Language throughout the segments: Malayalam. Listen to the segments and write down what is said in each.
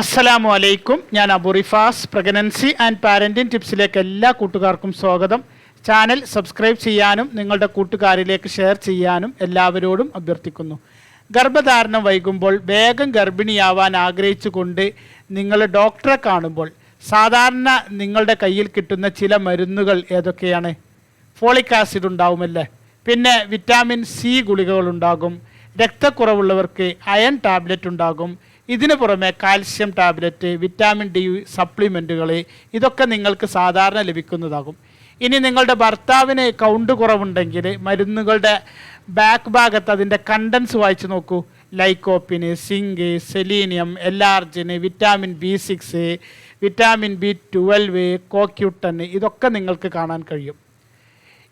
അസ്സലാമു അലൈക്കും. ഞാൻ അബുറിഫാസ് പ്രഗ്നൻസി ആൻഡ് പാരന്റിംഗ് ടിപ്സിലേക്ക് എല്ലാ കൂട്ടുകാർക്കും സ്വാഗതം. ചാനൽ സബ്സ്ക്രൈബ് ചെയ്യാനും നിങ്ങളുടെ കൂട്ടുകാരിലേക്ക് ഷെയർ ചെയ്യാനും എല്ലാവരോടും അഭ്യർത്ഥിക്കുന്നു. ഗർഭധാരണം വൈകുമ്പോൾ വേഗം ഗർഭിണിയാവാൻ ആഗ്രഹിച്ചുകൊണ്ട് നിങ്ങൾ ഡോക്ടറെ കാണുമ്പോൾ സാധാരണ നിങ്ങളുടെ കയ്യിൽ കിട്ടുന്ന ചില മരുന്നുകൾ ഏതൊക്കെയാണ്? ഫോളിക് ആസിഡ് ഉണ്ടാവുമല്ലേ? പിന്നെ വിറ്റാമിൻ സി ഗുളികകൾ ഉണ്ടാകും രക്തക്കുറവുള്ളവർക്ക് അയൺ ടാബ്ലറ്റ് ഉണ്ടാകും. ഇതിനു പുറമെ കാൽഷ്യം ടാബ്ലറ്റ് വിറ്റാമിൻ ഡി സപ്ലിമെന്റുകൾ ഇതൊക്കെ നിങ്ങൾക്ക് സാധാരണ ലഭിക്കുന്നതാകും. ഇനി നിങ്ങളുടെ ഭർത്താവിന് കൗണ്ട് കുറവുണ്ടെങ്കിൽ മരുന്നുകളുടെ ബാക്ക് ഭാഗത്ത് അതിന്റെ കണ്ടൻസ് വായിച്ചു നോക്കൂ. Lycopene zinc selenium എല്ലാർജിന് vitamin B six vitamin B twelve CoQ ten ഇതൊക്കെ നിങ്ങൾക്ക് കാണാൻ കഴിയും.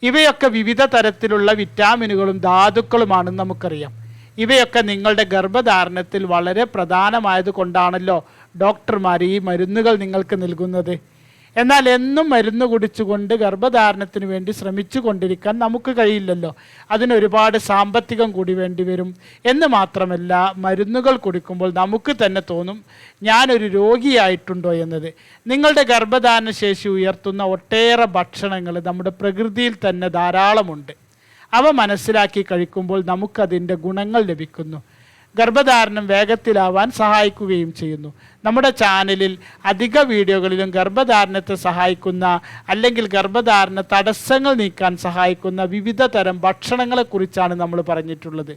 ഇവയൊക്കെ വിവിധ തരത്തിലുള്ള വിറ്റാമിനുകളും ധാതുക്കളുമാണെന്ന് നമുക്കറിയാം. ഇവയൊക്കെ നിങ്ങളുടെ ഗർഭധാരണത്തിൽ വളരെ പ്രധാനമായത് കൊണ്ടാണല്ലോ ഡോക്ടർമാർ ഈ മരുന്നുകൾ നിങ്ങൾക്ക് നൽകുന്നത്. എന്നാൽ എന്നും മരുന്ന് കുടിച്ചുകൊണ്ട് ഗർഭധാരണത്തിന് വേണ്ടി ശ്രമിച്ചു കൊണ്ടിരിക്കാൻ നമുക്ക് കഴിയില്ലല്ലോ. അതിന് ഒരുപാട് സാമ്പത്തികം കൂടി വേണ്ടി വരും. എന്ന് മാത്രമല്ല മരുന്നുകൾ കുടിക്കുമ്പോൾ നമുക്ക് തന്നെ തോന്നും ഞാനൊരു രോഗിയായിട്ടുണ്ടോ എന്നത്. നിങ്ങളുടെ ഗർഭധാരണ ശേഷി ഉയർത്തുന്ന ഒട്ടേറെ ഭക്ഷണങ്ങൾ നമ്മുടെ പ്രകൃതിയിൽ തന്നെ ധാരാളമുണ്ട്. അവ മനസ്സിലാക്കി കഴിക്കുമ്പോൾ നമുക്കതിന്റെ ഗുണങ്ങൾ ലഭിക്കുന്നു. ഗർഭധാരണം വേഗത്തിലാവാൻ സഹായിക്കുകയും ചെയ്യുന്നു. നമ്മുടെ ചാനലിൽ അധിക വീഡിയോകളിലും ഗർഭധാരണത്തെ സഹായിക്കുന്ന അല്ലെങ്കിൽ ഗർഭധാരണ തടസ്സങ്ങൾ നീക്കാൻ സഹായിക്കുന്ന വിവിധ തരം ഭക്ഷണങ്ങളെക്കുറിച്ചാണ് നമ്മൾ പറഞ്ഞിട്ടുള്ളത്.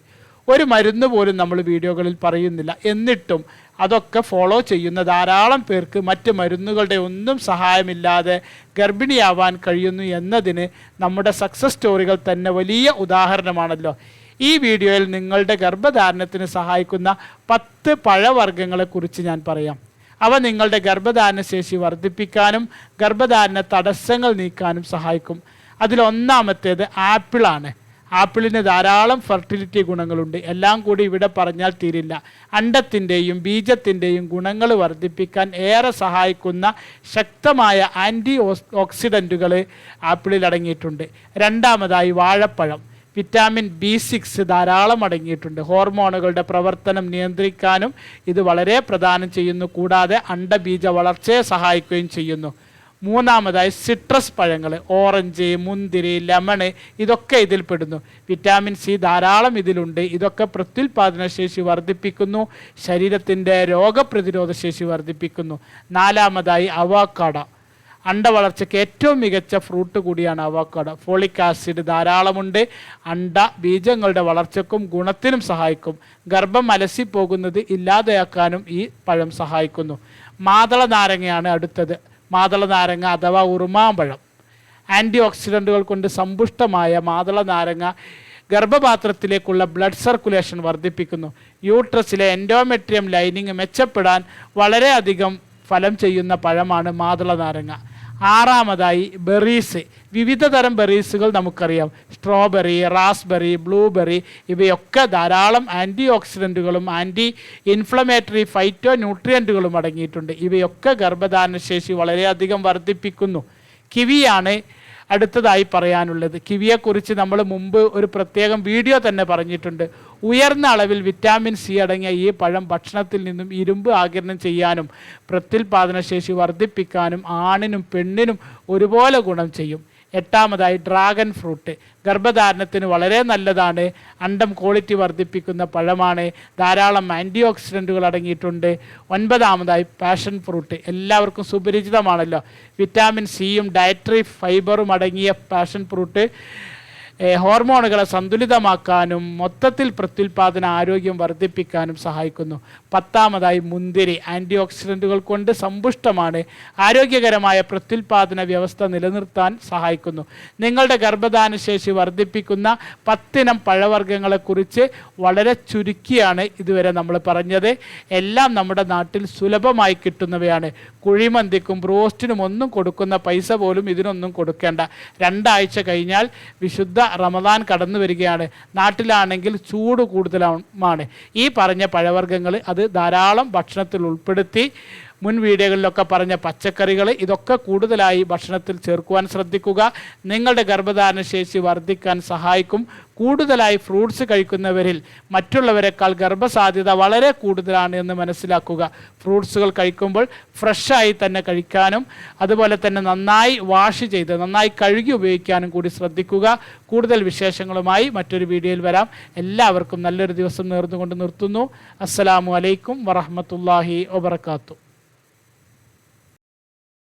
ഒരു മരുന്ന് പോലും നമ്മൾ വീഡിയോകളിൽ പറയുന്നില്ല. എന്നിട്ടും അതൊക്കെ ഫോളോ ചെയ്യുന്ന ധാരാളം പേർക്ക് മറ്റ് മരുന്നുകളുടെ ഒന്നും സഹായമില്ലാതെ ഗർഭിണിയാവാൻ കഴിയുന്നു എന്നതിന് നമ്മുടെ സക്സസ് സ്റ്റോറികൾ തന്നെ വലിയ ഉദാഹരണമാണല്ലോ. ഈ വീഡിയോയിൽ നിങ്ങളുടെ ഗർഭധാരണത്തിന് സഹായിക്കുന്ന പത്ത് പഴവർഗങ്ങളെക്കുറിച്ച് ഞാൻ പറയാം. അവ നിങ്ങളുടെ ഗർഭധാരണ ശേഷി വർദ്ധിപ്പിക്കാനും ഗർഭധാരണ തടസ്സങ്ങൾ നീക്കാനും സഹായിക്കും. അതിലൊന്നാമത്തേത് ആപ്പിളാണ്. ആപ്പിളിന് ധാരാളം ഫെർട്ടിലിറ്റി ഗുണങ്ങളുണ്ട്. എല്ലാം കൂടി ഇവിടെ പറഞ്ഞാൽ തീരില്ല. അണ്ടത്തിന്റെയും ബീജത്തിന്റെയും ഗുണങ്ങൾ വർദ്ധിപ്പിക്കാൻ ഏറെ സഹായിക്കുന്ന ശക്തമായ ആന്റി ഓക്സിഡന്റുകൾ ആപ്പിളിൽ അടങ്ങിയിട്ടുണ്ട്. രണ്ടാമതായി വാഴപ്പഴം. വിറ്റാമിൻ ബി സിക്സ് ധാരാളം അടങ്ങിയിട്ടുണ്ട്. ഹോർമോണുകളുടെ പ്രവർത്തനം നിയന്ത്രിക്കാനും ഇത് വളരെ പ്രധാനം ചെയ്യുന്നു. കൂടാതെ അണ്ടബീജ വളർച്ചയെ സഹായിക്കുകയും ചെയ്യുന്നു. മൂന്നാമതായി സിട്രസ് പഴങ്ങൾ ഓറഞ്ച് മുന്തിരി ലെമണ് ഇതൊക്കെ ഇതിൽ പെടുന്നു. വിറ്റാമിൻ സി ധാരാളം ഇതിലുണ്ട്. ഇതൊക്കെ പ്രത്യുൽപാദന ശേഷി വർദ്ധിപ്പിക്കുന്നു. ശരീരത്തിന്റെ രോഗപ്രതിരോധ ശേഷി വർദ്ധിപ്പിക്കുന്നു. നാലാമതായി അവാക്കാട. അണ്ടവളർച്ചയ്ക്ക് ഏറ്റവും മികച്ച ഫ്രൂട്ട് കൂടിയാണ് അവാക്കാട. ഫോളിക് ആസിഡ് ധാരാളമുണ്ട്. അണ്ട ബീജങ്ങളുടെ വളർച്ചയ്ക്കും ഗുണത്തിനും സഹായിക്കും. ഗർഭം അലസിപ്പോകുന്നത് ഇല്ലാതെയാക്കാനും ഈ പഴം സഹായിക്കുന്നു. മാതള നാരങ്ങയാണ് അടുത്തത്. മാതള നാരങ്ങ അഥവാ ഉറുമാമ്പഴം. ആന്റി ഓക്സിഡന്റുകൾ കൊണ്ട് സമ്പുഷ്ടമായ മാതള നാരങ്ങ ഗർഭപാത്രത്തിലേക്കുള്ള ബ്ലഡ് സർക്കുലേഷൻ വർദ്ധിപ്പിക്കുന്നു. യൂട്രസിലെ എൻഡോമെട്രിയം ലൈനിങ് മെച്ചപ്പെടാൻ വളരെയധികം ഫലം ചെയ്യുന്ന പഴമാണ് മാതള നാരങ്ങ ആറാമതായി ബെറീസ് വിവിധ തരം ബെറീസുകൾ നമുക്കറിയാം. സ്ട്രോബെറി റാസ്ബെറി ബ്ലൂബെറി ഇവയൊക്കെ ധാരാളം ആന്റി ഓക്സിഡന്റുകളും ആന്റി ഇൻഫ്ലമേറ്ററി ഫൈറ്റോ ന്യൂട്രിയന്റുകളും അടങ്ങിയിട്ടുണ്ട്. ഇവയൊക്കെ ഗർഭധാരണശേഷി വളരെയധികം വർദ്ധിപ്പിക്കുന്നു. കിവിയാണ് അടുത്തതായി പറയാനുള്ളത്. കിവിയെക്കുറിച്ച് നമ്മൾ മുമ്പ് ഒരു പ്രത്യേകം വീഡിയോ തന്നെ പറഞ്ഞിട്ടുണ്ട്. ഉയർന്ന അളവിൽ വിറ്റാമിൻ സി അടങ്ങിയ ഈ പഴം ഭക്ഷണത്തിൽ നിന്നും ഇരുമ്പ് ആകിരണം ചെയ്യാനും പ്രത്യുൽപാദന ശേഷി വർദ്ധിപ്പിക്കാനും ആണിനും പെണ്ണിനും ഒരുപോലെ ഗുണം ചെയ്യും. എട്ടാമതായി ഡ്രാഗൺ ഫ്രൂട്ട് ഗർഭധാരണത്തിന് വളരെ നല്ലതാണ്. അണ്ടം ക്വാളിറ്റി വർദ്ധിപ്പിക്കുന്ന പഴമാണ്. ധാരാളം ആന്റി ഓക്സിഡന്റുകൾ അടങ്ങിയിട്ടുണ്ട്. ഒൻപതാമതായി പാഷൻ ഫ്രൂട്ട് എല്ലാവർക്കും സുപരിചിതമാണല്ലോ. വിറ്റാമിൻ സിയും ഡയറ്ററി ഫൈബറും അടങ്ങിയ പാഷൻ ഫ്രൂട്ട് ഹോർമോണുകളെ സന്തുലിതമാക്കാനും മൊത്തത്തിൽ പ്രത്യുൽപാദന ആരോഗ്യം വർദ്ധിപ്പിക്കാനും സഹായിക്കുന്നു. പത്താമതായി മുന്തിരി ആന്റി ഓക്സിഡന്റുകൾ കൊണ്ട് സമ്പുഷ്ടമാണ് ആരോഗ്യകരമായ പ്രത്യുൽപാദന വ്യവസ്ഥ നിലനിർത്താൻ സഹായിക്കുന്നു. നിങ്ങളുടെ ഗർഭധാന ശേഷി വർദ്ധിപ്പിക്കുന്ന പത്തിനം പഴവർഗങ്ങളെക്കുറിച്ച് വളരെ ചുരുക്കിയാണ് ഇതുവരെ നമ്മൾ പറഞ്ഞത്. എല്ലാം നമ്മുടെ നാട്ടിൽ സുലഭമായി കിട്ടുന്നവയാണ്. കുഴിമന്തിക്കും ബ്രോസ്റ്റിനും ഒന്നും കൊടുക്കുന്ന പൈസ പോലും ഇതിനൊന്നും കൊടുക്കേണ്ട. രണ്ടാഴ്ച കഴിഞ്ഞാൽ വിശുദ്ധ റമദാൻ കടന്നു വരികയാണ്. നാട്ടിലാണെങ്കിൽ ചൂട് കൂടുതലാണ് ഈ പറഞ്ഞ പഴവർഗങ്ങൾ അത് ധാരാളം ഭക്ഷണത്തിൽ ഉൾപ്പെടുത്തി മുൻ വീഡിയോകളിലൊക്കെ പറഞ്ഞ പച്ചക്കറികൾ ഇതൊക്കെ കൂടുതലായി ഭക്ഷണത്തിൽ ചേർക്കുവാൻ ശ്രദ്ധിക്കുക. നിങ്ങളുടെ ഗർഭധാരണ ശേഷി വർദ്ധിക്കാൻ സഹായിക്കും. കൂടുതലായി ഫ്രൂട്ട്സ് കഴിക്കുന്നവരിൽ മറ്റുള്ളവരെക്കാൾ ഗർഭസാധ്യത വളരെ കൂടുതലാണ് എന്ന് മനസ്സിലാക്കുക. ഫ്രൂട്ട്സുകൾ കഴിക്കുമ്പോൾ ഫ്രഷായി തന്നെ കഴിക്കാനും അതുപോലെ തന്നെ നന്നായി വാഷ് ചെയ്ത് നന്നായി കഴുകി ഉപയോഗിക്കാനും കൂടി ശ്രദ്ധിക്കുക. കൂടുതൽ വിശേഷങ്ങളുമായി മറ്റൊരു വീഡിയോയിൽ വരാം. എല്ലാവർക്കും നല്ലൊരു ദിവസം നേർന്നുകൊണ്ട് നിർത്തുന്നു. അസ്സലാമു അലൈക്കും വറഹമത്തല്ലാഹി വബർക്കാത്തു